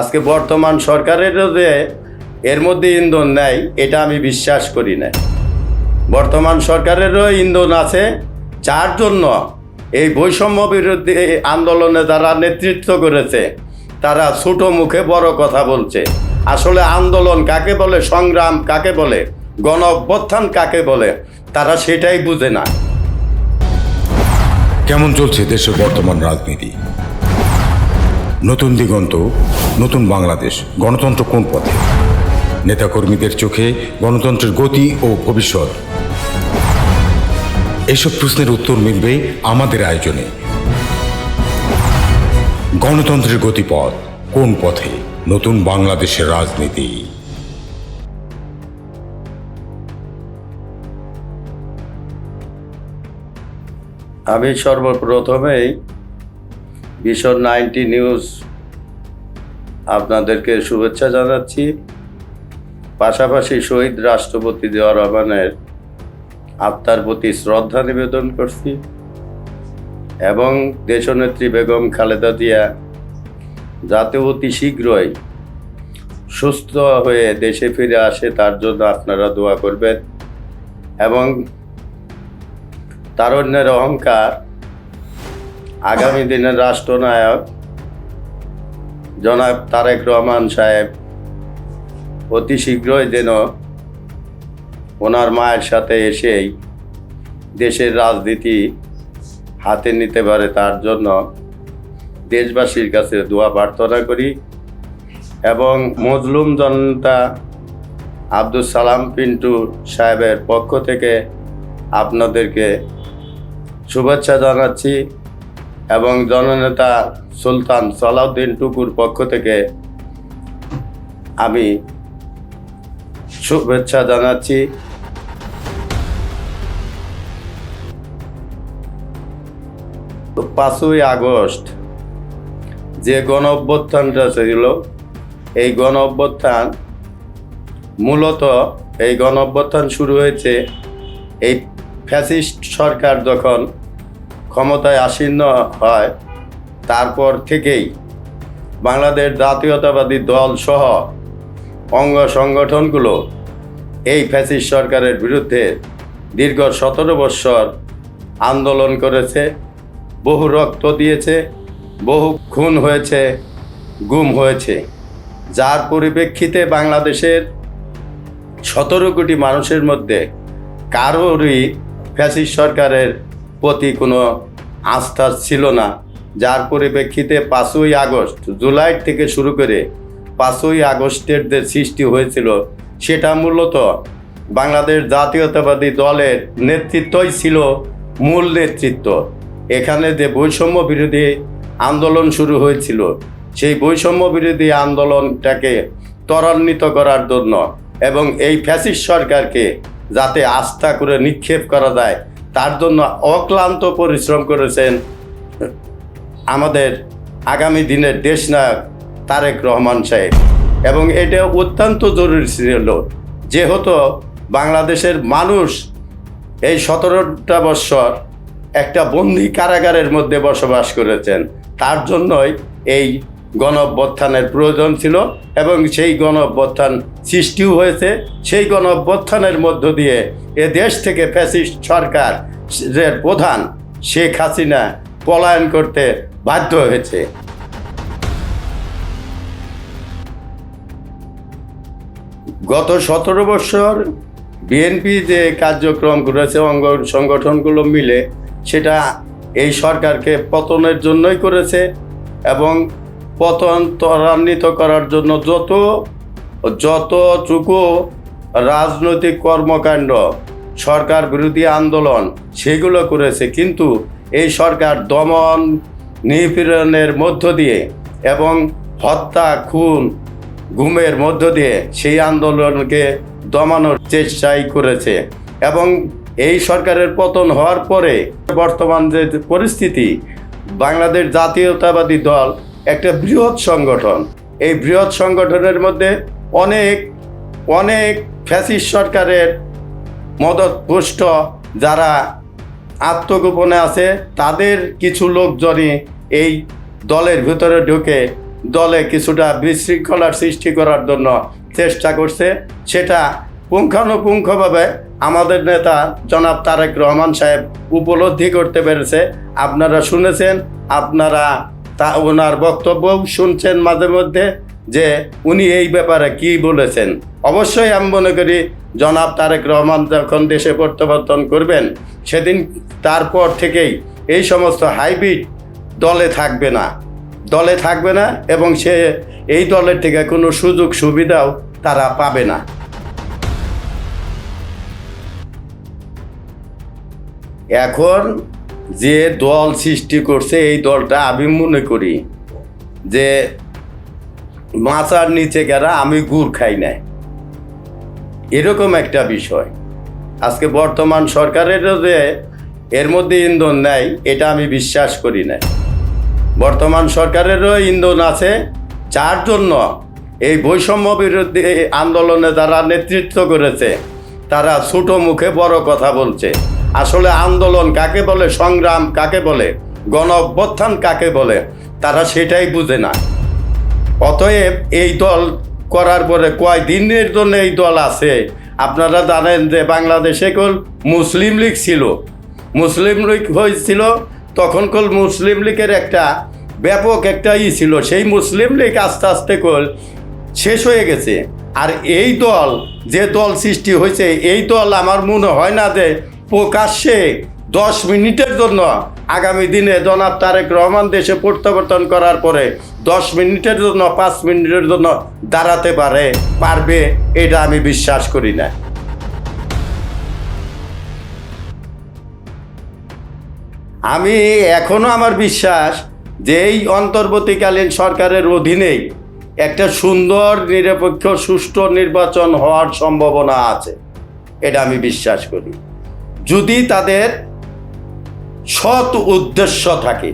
আজকে বর্তমান সরকারেরও যে এর মধ্যে ইন্ধন নেয় এটা আমি বিশ্বাস করি না বর্তমান সরকারেরও ইন্ধন আছে, যার জন্য এই বৈষম্য বিরোধী আন্দোলনে যারা নেতৃত্ব করেছে, তারা ছোট মুখে বড় কথা বলছে। আসলে আন্দোলন কাকে বলে, সংগ্রাম কাকে বলে গণ অভ্যুত্থান কাকে বলে, তারা সেটাই বুঝে না। কেমন চলছে দেশের বর্তমান রাজনীতি? নতুন দিগন্ত, নতুন বাংলাদেশ, গণতন্ত্র কোন পথে? নেতাকর্মীদের চোখে গণতন্ত্রের গতি ও ভবিষ্যৎ। এসব প্রশ্নের উত্তর মিলবে আমাদের আয়োজনে। গণতন্ত্রের গতিপথ কোন পথে? নতুন বাংলাদেশের রাজনীতি। আমি সর্বপ্রথমেই ভীষণ নাইনটি নিউজ আপনাদেরকে শুভেচ্ছা জানাচ্ছি। পাশাপাশি শহীদ রাষ্ট্রপতি জিয়া রহমানের আত্মার প্রতি শ্রদ্ধা নিবেদন করছি এবং দেশনেত্রী বেগম খালেদা জিয়া যাতে অতি শীঘ্রই সুস্থ হয়ে দেশে ফিরে আসে, তার জন্য আপনারা দোয়া করবেন এবং তারুণ্যের অহংকার আগামী দিনের রাষ্ট্রনায়ক জনাব তারেক রহমান সাহেব, অতি শীঘ্রই যেন ওনার মায়ের সাথে এসেই দেশের রাজনীতি হাতে নিতে পারে, তার জন্য দেশবাসীর কাছে দোয়া প্রার্থনা করি। এবং মজলুম জনতা আব্দুল সালাম পিন্টু সাহেবের পক্ষ থেকে আপনাদেরকে শুভেচ্ছা জানাচ্ছি। এবং জননেতা সুলতান সালাউদ্দিন টুকুর পক্ষ থেকে আমি শুভেচ্ছা জানাচ্ছি। পাঁচই আগস্ট যে গণ অভ্যুত্থানটা ছিল এই গণ অভ্যুত্থান মূলত এই গণ অভ্যুত্থান শুরু হয়েছে এই ফ্যাসিস্ট সরকার যখন ক্ষমতায় আসীন্ন হয়, তারপর থেকেই বাংলাদেশ জাতীয়তাবাদী দল সহ অঙ্গ সংগঠনগুলো এই ফ্যাসিস্ট সরকারের বিরুদ্ধে দীর্ঘ সতেরো বৎসর আন্দোলন করেছে, বহু রক্ত দিয়েছে, বহু খুন হয়েছে, গুম হয়েছে। যার পরিপ্রেক্ষিতে বাংলাদেশের সতেরো কোটি মানুষের মধ্যে কারোরই ফ্যাসিস্ট সরকারের প্রতি কোনো আস্থা ছিল না। যার পরিপ্রেক্ষিতে পাঁচই আগস্ট, জুলাই থেকে শুরু করে পাঁচই আগস্টের যে সৃষ্টি হয়েছিল, সেটা মূলত বাংলাদেশ জাতীয়তাবাদী দলের নেতৃত্বই ছিল মূল নেতৃত্ব। এখানে যে বৈষম্য বিরোধী আন্দোলন শুরু হয়েছিল, সেই বৈষম্য বিরোধী আন্দোলনটাকে ত্বরান্বিত করার জন্য এবং এই ফ্যাসিস্ট সরকারকে যাতে আস্থা করে নিক্ষেপ করা যায় তার জন্য অক্লান্ত পরিশ্রম করেছেন আমাদের আগামী দিনের দেশনায়ক তারেক রহমান সাহেব। এবং এটা অত্যন্ত জরুরি ছিল, যেহেতু বাংলাদেশের মানুষ এই সতেরোটা বৎসর একটা বন্দি কারাগারের মধ্যে বসবাস করেছেন। তার জন্যই এই গণ অভ্যুত্থানের প্রয়োজন ছিল এবং সেই গণঅভ্যুত্থান সৃষ্টিও হয়েছে। সেই গণঅভ্যুত্থানের মধ্য দিয়ে এ দেশ থেকে ফ্যাসিস্ট সরকার যে প্রধান শেখ হাসিনা পলায়ন করতে বাধ্য হয়েছে। গত সতেরো বছর বিএনপি যে কার্যক্রম করেছে, অঙ্গ সংগঠনগুলো মিলে, সেটা এই সরকারকে পতনের জন্যই করেছে এবং পতন ত্বরান্বিত করার জন্য যত যত যতটুকু রাজনৈতিক কর্মকাণ্ড, সরকার বিরোধী আন্দোলন সেগুলো করেছে, কিন্তু এই সরকার দমন নিপীড়নের মধ্য দিয়ে এবং হত্যা, খুন ঘুমের মধ্য দিয়ে সেই আন্দোলনকে দমানোর চেষ্টাই করেছে এবং এই সরকারের পতন হওয়ার পরে বর্তমান যে পরিস্থিতি, বাংলাদেশ জাতীয়তাবাদী দল একটা বৃহৎ সংগঠন। এই বৃহৎ সংগঠনের মধ্যে অনেক অনেক ফ্যাসিস্ট সরকারের মদত মদতপুষ্ট যারা আত্মগোপনে আছে, তাদের কিছু লোকজনই এই দলের ভিতরে ঢুকে দলে কিছুটা বিশৃঙ্খলার সৃষ্টি করার জন্য চেষ্টা করছে। সেটা পুঙ্খানুপুঙ্খভাবে আমাদের নেতা জনাব তারেক রহমান সাহেব উপলব্ধি করতে পেরেছে। আপনারা শুনেছেন, আপনারা তা ওনার বক্তব্য শুনছেন মাঝে মধ্যে যে উনি এই ব্যাপারে কি বলেছেন। অবশ্যই আমি মনে করি জনাব তারেক রহমান যখন দেশে প্রত্যাবর্তন করবেন, সেদিন তারপর থেকেই এই সমস্ত হাইব্রিড দলে থাকবে না। দলে থাকবে না এবং সে এই দলের থেকে কোনো সুযোগ সুবিধাও তারা পাবে না। এখন যে দল সৃষ্টি করছে, এই দলটা আমি মনে করি যে মাচার নিচে গেরা আমি গুড় খাই নাই। এরকম একটা বিষয়। আজকে বর্তমান সরকারেরও যে এর মধ্যে ইন্ধন নেয় এটা আমি বিশ্বাস করি না বর্তমান সরকারেরও ইন্ধন আছে, যার জন্য এই বৈষম্য বিরোধী আন্দোলনে যারা নেতৃত্ব করেছে, তারা ছোটো মুখে বড় কথা বলছে। আসলে আন্দোলন কাকে বলে? সংগ্রাম কাকে বলে? গণ অভ্যুত্থান কাকে বলে? তারা সেটাই বুঝে না। অতএব এই দল করার পরে কয় দিনের জন্য এই দল আছে? আপনারা জানেন যে বাংলাদেশে কল মুসলিম লীগ ছিল। মুসলিম লীগ হয়েছিল তখন কল মুসলিম লীগের একটা ব্যাপক একটা ই ছিল। সেই মুসলিম লীগ আস্তে আস্তে কল শেষ হয়ে গেছে। আর এই দল, যে দল সৃষ্টি হয়েছে, এই দল আমার মনে হয় না যে প্রকাশ্যে দশ মিনিটের জন্য আগামী দিনে জনাব তারেক রহমান দেশে প্রত্যাবর্তন করার পরে দশ মিনিটের জন্য পাঁচ মিনিটের জন্য দাঁড়াতে পারে, পারবে এটা আমি বিশ্বাস করি না। আমি এখনও আমার বিশ্বাস যে এই অন্তর্বর্তীকালীন সরকারের অধীনেই একটা সুন্দর, নিরপেক্ষ, সুষ্ঠু নির্বাচন হওয়ার সম্ভাবনা আছে, এটা আমি বিশ্বাস করি। যদি তাদের সৎ উদ্দেশ্য থাকে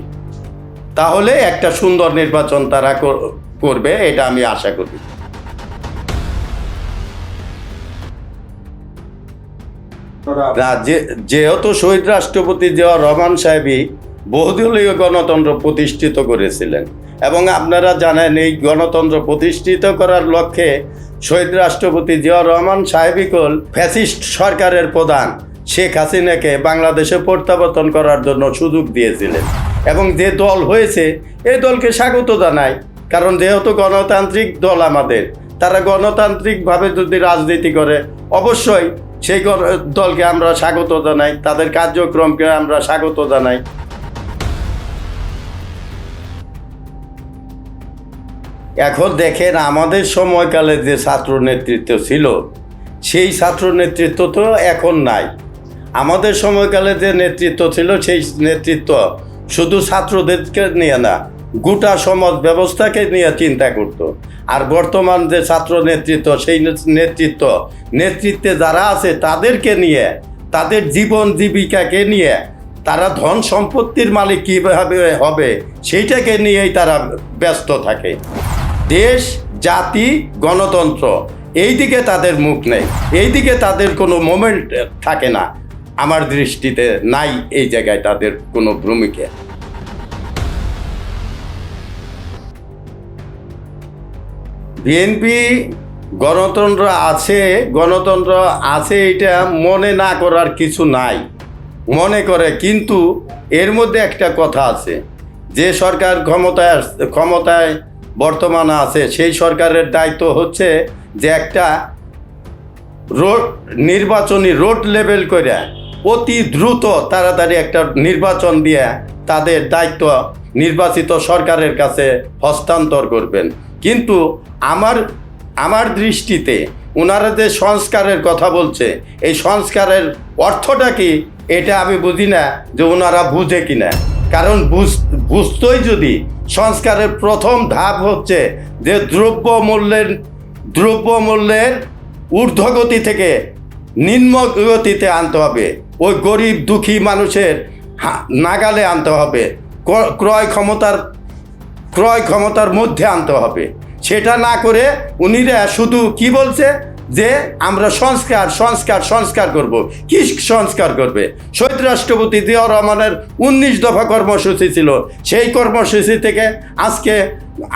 তাহলে একটা সুন্দর নির্বাচন তারা করবে এটা আমি আশা করি। যেহেতু শহীদ রাষ্ট্রপতি জিয়া রহমান সাহেবই বহুদলীয় গণতন্ত্র প্রতিষ্ঠিত করেছিলেন এবং আপনারা জানেন এই গণতন্ত্র প্রতিষ্ঠিত করার লক্ষ্যে শহীদ রাষ্ট্রপতি জিয়া রহমান সাহেবিকল ফ্যাসিস্ট সরকারের প্রধান। শেখ হাসিনাকে বাংলাদেশে প্রত্যাবর্তন করার জন্য সুযোগ দিয়েছিলেন। এবং যে দল হয়েছে, এই দলকে স্বাগত জানাই। কারণ যেহেতু গণতান্ত্রিক দল আমাদের, তারা গণতান্ত্রিকভাবে যদি রাজনীতি করে, অবশ্যই সেই দলকে আমরা স্বাগত জানাই, তাদের কার্যক্রমকে আমরা স্বাগত জানাই। এখন দেখেন, আমাদের সময়কালে যে ছাত্র নেতৃত্ব ছিল, সেই ছাত্র নেতৃত্ব তো এখন নাই। আমাদের সময়কালে যে নেতৃত্ব ছিল, সেই নেতৃত্ব শুধু ছাত্রদেরকে নিয়ে না, গোটা সমাজ ব্যবস্থাকে নিয়ে চিন্তা করত। আর বর্তমান যে ছাত্র নেতৃত্ব, সেই নেতৃত্ব, নেতৃত্বে যারা আছে, তাদেরকে নিয়ে, তাদের জীবন জীবিকাকে নিয়ে, তারা ধন সম্পত্তির মালিক কীভাবে হবে, সেইটাকে নিয়েই তারা ব্যস্ত থাকে। দেশ, জাতি, গণতন্ত্র এই দিকে তাদের মুখ নেই এই দিকে তাদের কোনো মোমেন্ট থাকে না। আমার দৃষ্টিতে নাই এই জায়গায় তাদের কোনো ভূমিকা। বিএনপি গণতন্ত্র আছে গণতন্ত্র আছে এটা মনে না করার কিছু নাই। মনে করে, কিন্তু এর মধ্যে একটা কথা আছে। যে সরকার ক্ষমতায় ক্ষমতায় বর্তমানে আছে, সেই সরকারের দায়িত্ব হচ্ছে যে একটা রোড, নির্বাচনী রোড লেভেল করে অতি দ্রুত তাড়াতাড়ি একটা নির্বাচন দিয়ে তাদের দায়িত্ব নির্বাচিত সরকারের কাছে হস্তান্তর করবেন। কিন্তু আমার আমার দৃষ্টিতে ওনারা যে সংস্কারের কথা বলছে, এই সংস্কারের অর্থটা কি এটা আমি বুঝি না যে ওনারা বুঝে কি না কারণ বুঝ, বুঝতই যদি সংস্কারের প্রথম ধাপ হচ্ছে যে দ্রব্য মূল্যের দ্রব্য মূল্যের ঊর্ধ্বগতি থেকে নিম্নগতিতে আনতে হবে ওই গরিব দুঃখী মানুষের নাগালে আনতে হবে। ক্রয় ক্ষমতার ক্রয় ক্ষমতার মধ্যে আনতে হবে। সেটা না করে উনিরা শুধু কি বলছে? যে আমরা সংস্কার সংস্কার সংস্কার করব। কি সংস্কার করবে? শহীদ রাষ্ট্রপতি জিয়াউর রহমানের উনিশ দফা কর্মসূচি ছিল। সেই কর্মসূচি থেকে আজকে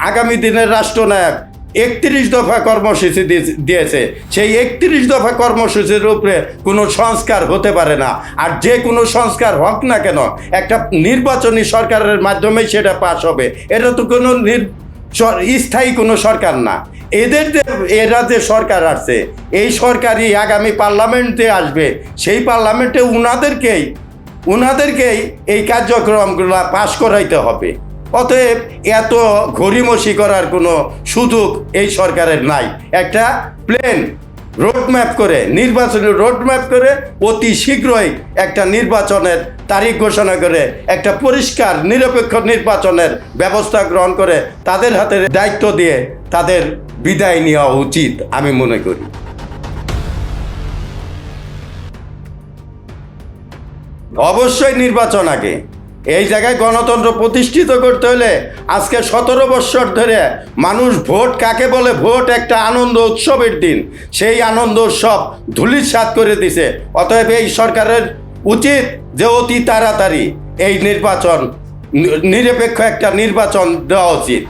আগামী দিনের রাষ্ট্রনায়ক একত্রিশ দফা কর্মসূচি দিয়ে- দিয়েছে। সেই একত্রিশ দফা কর্মসূচির উপরে কোনো সংস্কার হতে পারে না। আর যে কোনো সংস্কার হোক না কেন, একটা নির্বাচনী সরকারের মাধ্যমেই সেটা পাশ হবে। এটা তো কোনো স্থায়ী কোনো সরকার না। এদের যে, এরা যে সরকার আসছে, এই সরকারই আগামী পার্লামেন্টে আসবে। সেই পার্লামেন্টে উনাদেরকেই উনাদেরকেই এই কার্যক্রমগুলো পাশ করাইতে হবে। অতএব এত ঘড়িমসি করার কোনো সুযোগ এই সরকারের নাই। একটা প্লেন রোডম্যাপ করে, নির্বাচনী রোডম্যাপ করে অতি শীঘ্রই একটা নির্বাচনের তারিখ ঘোষণা করে, একটা পরিষ্কার, নিরপেক্ষ নির্বাচনের ব্যবস্থা গ্রহণ করে তাদের হাতে দায়িত্ব দিয়ে তাদের বিদায় নেওয়া উচিত আমি মনে করি। অবশ্যই নির্বাচন আগে। এই জায়গায় গণতন্ত্র প্রতিষ্ঠিত করতে হলে আজকে সতেরো বৎসর ধরে মানুষ ভোট কাকে বলে? ভোট একটা আনন্দ উৎসবের দিন। সেই আনন্দ উৎসব ধুলিসাৎ করে দিছে। অতএব এই সরকারের উচিত যে অতি তাড়াতাড়ি এই নির্বাচন, নিরপেক্ষ একটা নির্বাচন দেওয়া উচিত।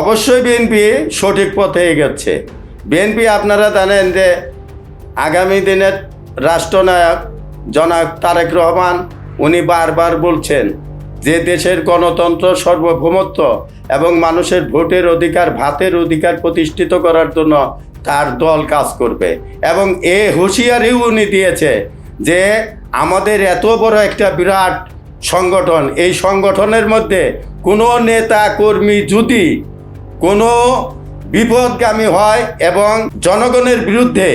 অবশ্যই বিএনপি সঠিক পথে এগোচ্ছে। বিএনপি আপনারা জানেন যে আগামী দিনের রাষ্ট্রনায়ক জনাব তারেক রহমান, উনি বারবার বলছেন যে দেশের গণতন্ত্র সার্বভৌমত্ব এবং মানুষের ভোটের অধিকার, ভাতের অধিকার প্রতিষ্ঠিত করার জন্য তার দল কাজ করবে। এবং এ হুঁশিয়ারিও উনি দিয়েছে যে আমাদের এত বড় একটা বিরাট সংগঠন, এই সংগঠনের মধ্যে কোনো নেতা কর্মী যদি কোনো বিপদগামী হয় এবং জনগণের বিরুদ্ধে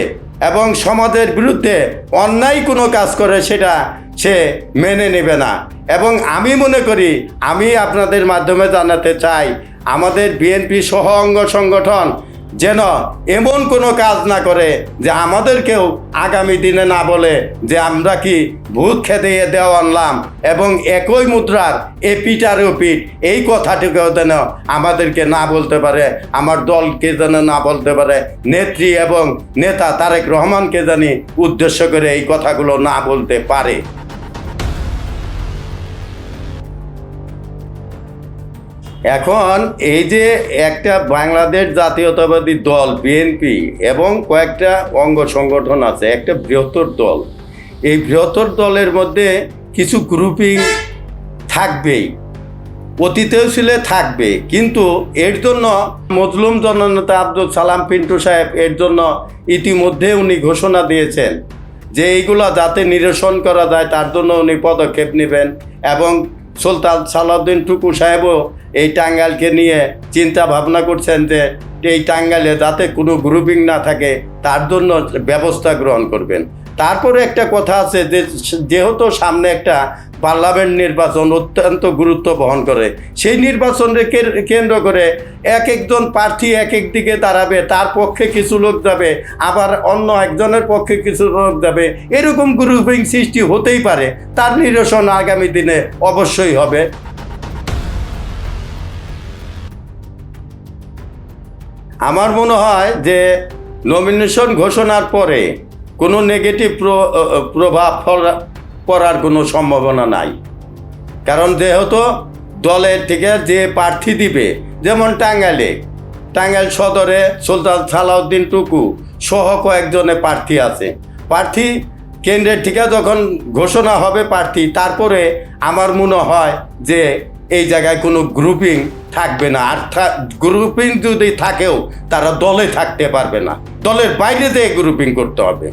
এবং সমাজের বিরুদ্ধে অন্যায় কোনো কাজ করে সেটা সে মেনে নেবে না। এবং আমি মনে করি, আমি আপনাদের মাধ্যমে জানাতে চাই, আমাদের বিএনপি সহ অঙ্গ সংগঠন যেন এমন কোনো কাজ না করে যে আমাদেরকেও আগামী দিনে না বলে যে আমরা কি ভূত খেতে দেওয়া আনলাম এবং একই মুদ্রার এ পিটার ও পিঠ এই কথাটিকেও যেন আমাদেরকে না বলতে পারে, আমার দলকে যেন না বলতে পারে। নেত্রী এবং নেতা তারেক রহমানকে জানি উদ্দেশ্য করে এই কথাগুলো না বলতে পারে। এখন এই যে একটা বাংলাদেশ জাতীয়তাবাদী দল, বিএনপি, এবং কয়েকটা অঙ্গ সংগঠন আছে, একটা বৃহত্তর দল। এই বৃহত্তর দলের মধ্যে কিছু গ্রুপিং থাকবেই, অতীতেও ছিল থাকবে, কিন্তু এর জন্য মজলুম জননেতা আব্দুল সালাম পিন্টু সাহেব এর জন্য ইতিমধ্যে উনি ঘোষণা দিয়েছেন যে এইগুলো যাতে নিরসন করা যায়, তার জন্য উনি পদক্ষেপ নেবেন এবং সুলতান সালাউদ্দিন টুকু সাহেবও এই টাঙ্গাইলকে নিয়ে চিন্তা ভাবনা করছেন যে এই টাঙ্গাইলে যাতে কোনো গ্রুপিং না থাকে, তার জন্য ব্যবস্থা গ্রহণ করবেন। তারপরে একটা কথা আছে যে, যেহেতু সামনে একটা পার্লামেন্ট নির্বাচন অত্যন্ত গুরুত্ব বহন করে, সেই নির্বাচনকে কেন্দ্র করে এক একজন প্রার্থী এক এক দিকে দাঁড়াবে, তার পক্ষে কিছু লোক যাবে, আবার অন্য একজনের পক্ষে কিছু লোক যাবে, এরকম গ্রুপিং সৃষ্টি হতেই পারে। তার নিরসন আগামী দিনে অবশ্যই হবে। আমার মনে হয় যে নমিনেশন ঘোষণার পরে কোনো নেগেটিভ প্রভাব পড়ার কোনো সম্ভাবনা নাই। কারণ যেহেতু দলের থেকে যে প্রার্থী দিবে, যেমন টাঙ্গাইলে, টাঙ্গাইল সদরে সুলতান সালাউদ্দিন টুকু সহ কয়েকজনে প্রার্থী আছে। প্রার্থী কেন্দ্রের থেকে যখন ঘোষণা হবে প্রার্থী, তারপরে আমার মনে হয় যে এই জায়গায় কোনো গ্রুপিং থাকবে না। আর গ্রুপিং যদি থাকেও, তারা দলে থাকতে পারবে না। দলের বাইরে দিয়ে গ্রুপিং করতে হবে।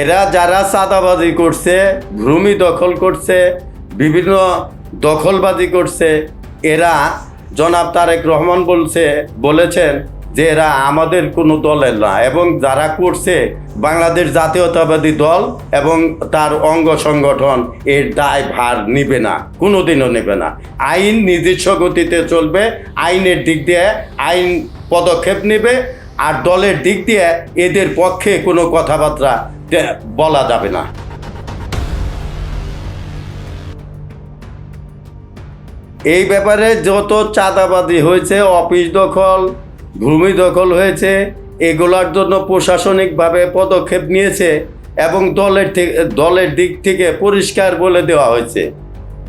এরা যারা চাঁদাবাজি করছে, ভূমি দখল করছে, বিভিন্ন দখলবাজি করছে, এরা জনাব তারেক রহমান বলছে, বলেছেন যে এরা আমাদের কোনো দলের না। এবং যারা করছে, বাংলাদেশ জাতীয়তাবাদী দল এবং তার অঙ্গ সংগঠন, এর দায় ভার নিবে না, কোনোদিনও নেবে না। আইন নিজস্ব গতিতে চলবে, আইনের দিক দিয়ে আইন পদক্ষেপ নেবে, আর দলের দিক দিয়ে এদের পক্ষে কোনো কথাবার্তা বলা যাবে না। এই ব্যাপারে যত চাঁদাবাদি হয়েছে, অফিস দখল ভূমি দখল হয়েছে, এগুলোর জন্য প্রশাসনিকভাবে পদক্ষেপ নিয়েছে এবং দলের দলের দিক থেকে পরিষ্কার বলে দেওয়া হয়েছে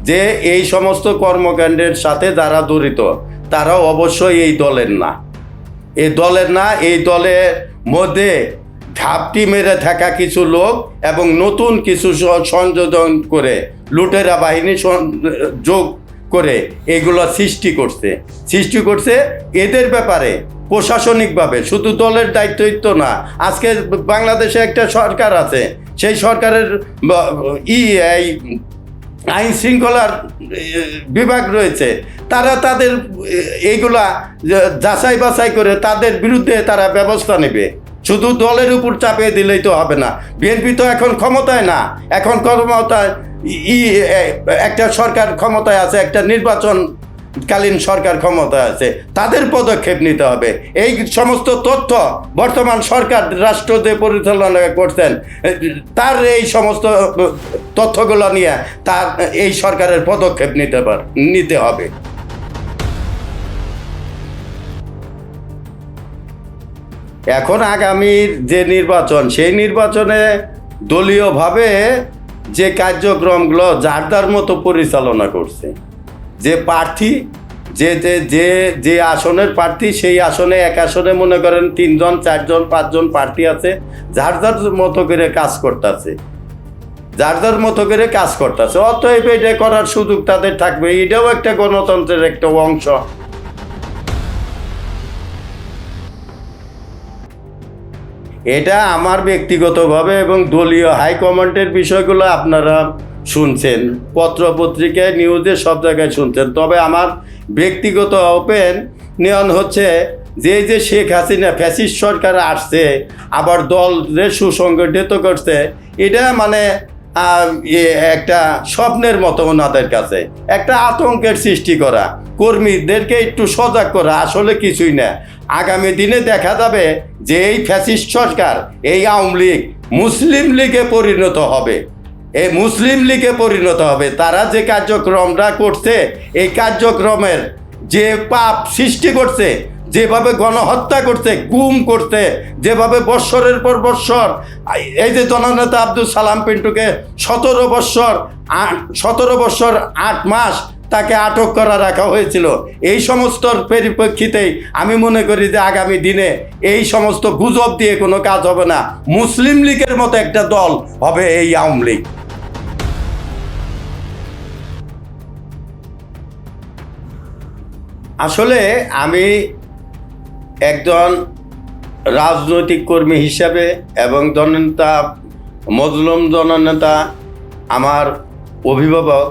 যে এই সমস্ত কর্মকাণ্ডের সাথে যারা জড়িত তারা অবশ্যই এই দলের না। এই দলের না, এই দলের মধ্যে ঘাপটি মেরে থাকা কিছু লোক এবং নতুন কিছু সংযোজন করে লুটেরা বাহিনী যোগ করে এগুলো সৃষ্টি করছে। সৃষ্টি করছে এদের ব্যাপারে, প্রশাসনিকভাবে। শুধু দলের দায়িত্বই তো না, আজকে বাংলাদেশে একটা সরকার আছে, সেই সরকারের ই, এই আইন শৃঙ্খলার বিভাগ রয়েছে, তারা তাদের এইগুলা যাচাই বাছাই করে তাদের বিরুদ্ধে তারা ব্যবস্থা নেবে। শুধু দলের উপর চাপিয়ে দিলেই তো হবে না। বিএনপি তো এখন ক্ষমতায় না, এখন ক্ষমতায় একটা সরকার ক্ষমতায় আছে, একটা নির্বাচন কালীন সরকার ক্ষমতায় আছে। তাদের পদক্ষেপ নিতে হবে। এই সমস্ত তথ্য বর্তমান সরকার রাষ্ট্র যে পরিচালনা করছেন। তার এই সমস্ত তথ্যগুলো নিয়ে তার এই সরকারের পদক্ষেপ নিতে পার নিতে হবে। এখন আগামীর যে নির্বাচন, সেই নির্বাচনে দলীয়ভাবে যে কার্যক্রমগুলো যার যার মতো পরিচালনা করছে। যে প্রার্থী, যে যে যে যে আসনের প্রার্থী, সেই আসনে এক আসনে মনে করেন তিনজন, চারজন, পাঁচজন প্রার্থী আছে যার যার মতো করে কাজ করতেছে। যার যার মতো করে কাজ করতেছে। অতএব এটা করার সুযোগ তাদের থাকবে। এটাও একটা গণতন্ত্রের একটা অংশ। এটা আমার ব্যক্তিগতভাবে এবং দলীয় হাইকমান্ডের বিষয়গুলো আপনারা শুনছেন। পত্র পত্রিকায় নিউজে সব জায়গায় শুনছেন। তবে আমার ব্যক্তিগত ওপেন নিয়ন হচ্ছে যে যে শেখ হাসিনা ফ্যাসিস্ট সরকার আসছে, আবার দল যে সুসংগঠিত করছে, এটা মানে একটা স্বপ্নের মতো ওনাদের কাছে। একটা আতঙ্কের সৃষ্টি করা। কর্মীদেরকে একটু সজাগ করা, আসলে কিছুই না। আগামী দিনে দেখা যাবে যে এই ফ্যাসিস্ট সরকার, এই আওয়ামী লীগ মুসলিম লীগে পরিণত হবে। এই মুসলিম লীগে পরিণত হবে। তারা যে কার্যক্রমটা করছে, এই কার্যক্রমের যে পাপ সৃষ্টি করছে, যেভাবে গণহত্যা করছে, গুম করছে, যেভাবে বৎসরের পর বৎসর, এই যে জননেতা আব্দুল সালাম পিন্টুকে সতেরো বৎসর সতেরো বৎসর আট মাস তাকে আটক করা রাখা হয়েছিল। এই সমস্ত পরিপ্রেক্ষিতেই আমি মনে করি যে আগামী দিনে এই সমস্ত গুজব দিয়ে কোনো কাজ হবে না। মুসলিম লীগের মতো একটা দল হবে এই আওয়ামী লীগ। আসলে আমি একজন রাজনৈতিক কর্মী হিসাবে এবং জননেতা, মজলুম জননেতা, আমার অভিভাবক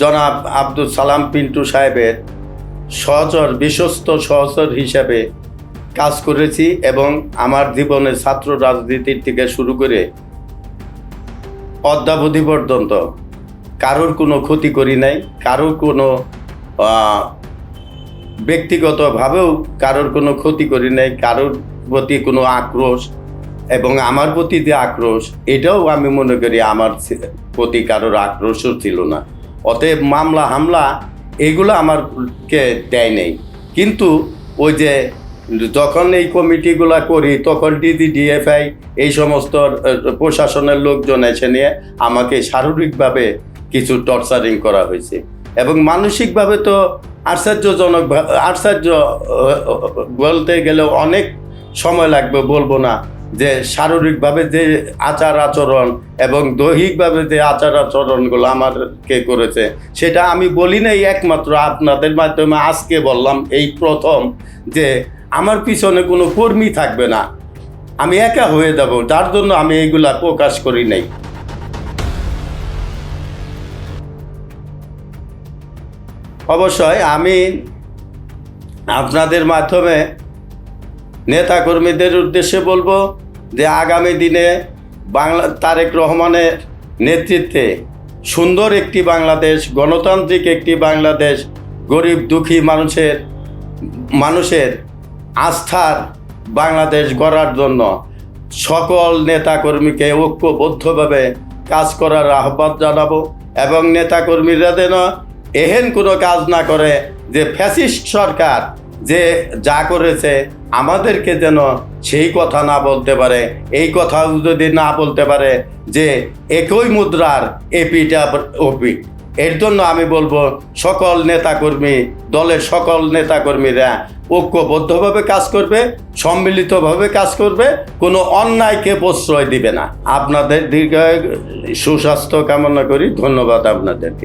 জনাব আব্দুল সালাম পিন্টু সাহেবের সহচর, বিশ্বস্ত সহচর হিসাবে কাজ করেছি এবং আমার জীবনে ছাত্র রাজনীতির থেকে শুরু করে অদ্যাবধি পর্যন্ত কারোর কোনো ক্ষতি করি নাই, কারোর কোনো ব্যক্তিগতভাবেও কারোর কোনো ক্ষতি করি নাই, কারোর প্রতি কোনো আক্রোশ এবং আমার প্রতি যে আক্রোশ, এটাও আমি মনে করি আমার প্রতি কারোর আক্রোশও ছিল না। অতএব মামলা, হামলা এগুলো আমারকে দেয় নেই। কিন্তু ওই যে যখন এই কমিটিগুলো করি, তখন ডিডি ডিএফআই এই সমস্ত প্রশাসনের লোকজন এসে নিয়ে আমাকে শারীরিকভাবে কিছু টর্চারিং করা হয়েছে। এবং মানসিকভাবে তো আশ্চর্যজনক আশ্চর্য বলতে গেলে অনেক সময় লাগবে, বলব না। যে শারীরিকভাবে যে আচার আচরণ এবং দৈহিকভাবে যে আচার আচরণগুলো আমাকে করেছে, সেটা আমি বলি নাই একমাত্র আপনাদের মাধ্যমে, আজকে বললাম এই প্রথম যে আমার পিছনে কোনো কর্মী থাকবে না। আমি একা হয়ে যাব, যার জন্য আমি এইগুলা প্রকাশ করি নাই। অবশ্যই আমি আপনাদের মাধ্যমে নেতাকর্মীদের উদ্দেশ্যে বলব যে আগামী দিনে বাংলা তারেক রহমানের নেতৃত্বে সুন্দর একটি বাংলাদেশ, গণতান্ত্রিক একটি বাংলাদেশ, গরিব দুঃখী মানুষের মানুষের আস্থার বাংলাদেশ গড়ার জন্য সকল নেতাকর্মীকে ঐক্যবদ্ধভাবে কাজ করার আহ্বান জানাব এবং নেতাকর্মীরা যেন এহেন কোনো কাজ না করে যে ফ্যাসিস্ট সরকার যে যা করেছে আমাদেরকে যেন সেই কথা না বলতে পারে, এই কথা যদি না বলতে পারে যে একই মুদ্রার এপিটা ওপি এর জন্য আমি বলব সকল নেতাকর্মী, দলের সকল নেতাকর্মীরা ঐক্যবদ্ধভাবে কাজ করবে, সম্মিলিতভাবে কাজ করবে, কোনো অন্যায়কে প্রশ্রয় দিবে না। আপনাদের দীর্ঘ সুস্বাস্থ্য কামনা করি, ধন্যবাদ আপনাদেরকে।